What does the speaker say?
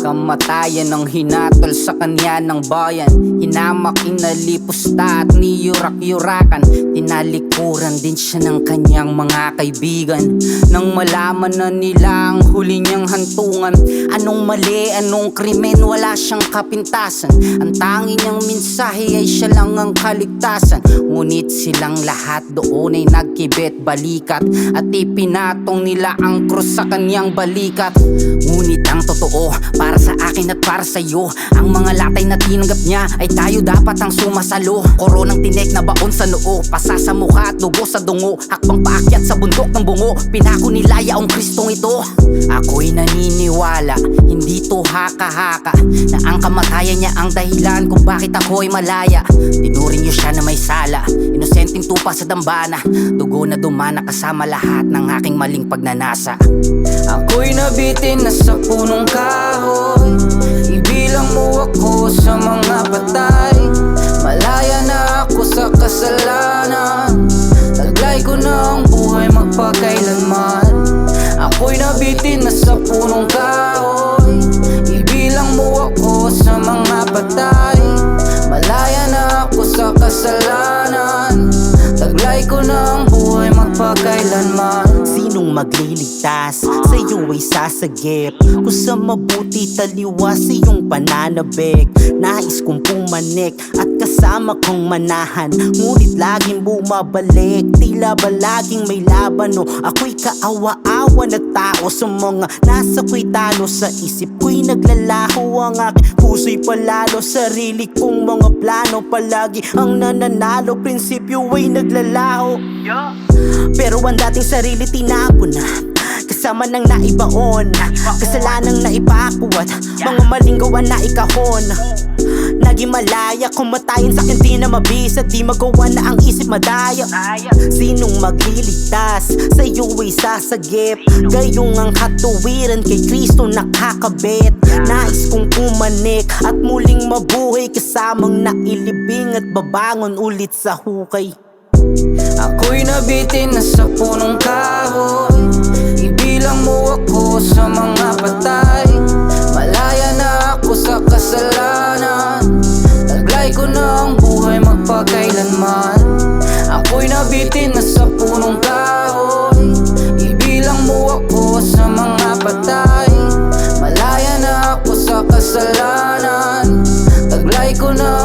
kamatayan Ang hinatol sa kanya ng bayan. Hinamak, inalipusta at niyurak-yurakan. Tinalikuran din siya ng kanyang mga kaibigan. Nang malaman na nila ang huli niyang hantungan Anong mali, anong krimen, wala siyang kapintasan. Ang tangi niyang mensahe ay siya lang ang kaligtasan. Ngunit silang lahat doon ay nagkibet balikat At ipinatong nila ang krus sa kanyang balikat. Ngunit ang totoo, para sa akin at para sa iyo Ang mga latay na tinanggap niya ay tayo dapat ang sumasalo. Koronang tinek na baon sa noo Pasa sa mukha at dugo sa dungo. Hakbang paakyat sa bundok ng bungo Pinako nilaya ang kristong ito. Ako'y naniniwala, hindi to haka-haka Na ang kamatayan niya ang dahilan kung bakit ako'y malaya. Tinuring niyo siya na may sala Inosenteng tupa sa dambana. Dugo na dumana kasama lahat ng aking maling pagnanasa. Ako'y nabitin na sa punong kahoy Nabitin na sa punong kahoy Ibilang mo ako sa mga patay Malaya na ako sa kasalanan. Taglay ko buhay magpakailanman Sinong magliligtas? Sa iyo ay sasagip. Kung sa mabuti taliwas sa iyong pananabik. Nais kong pumanik at kasama kong manahan. Ngunit laging bumabalik. Tila ba laging may laban? O Ako'y kaawa-awa na tao Sa mga nasa ko'y talo Sa isip ko'y naglalaho Ang aking puso'y palalo. Sarili kong mga plano Palagi ang nananalo. Prinsipyo ay naglalaho pero ang dating sarili tinapon na. Kasama ng naibaon. Kasalanang naipakuwat Mga maling gawa na ikahon. Naging malaya Kumatayin sa akin di na mabisa. Di magawa na ang isip madaya. Sinong magliligtas? Sa iyo ay sasagip Gayong ang katuwiran Kay Kristo nakakabit. Nais kong pumanik At muling mabuhay Kasamang nailibing At babangon ulit sa hukay Ako'y nabitin na sa punong kahon. Ibilang mo ako sa mga patay. Malaya na ako sa kasalanan. Taglay ko na ang buhay magpakailanman. Ako'y nabitin na sa punong kahon. Ibilang mo ako sa mga patay. Malaya na ako sa kasalanan. Taglay ko na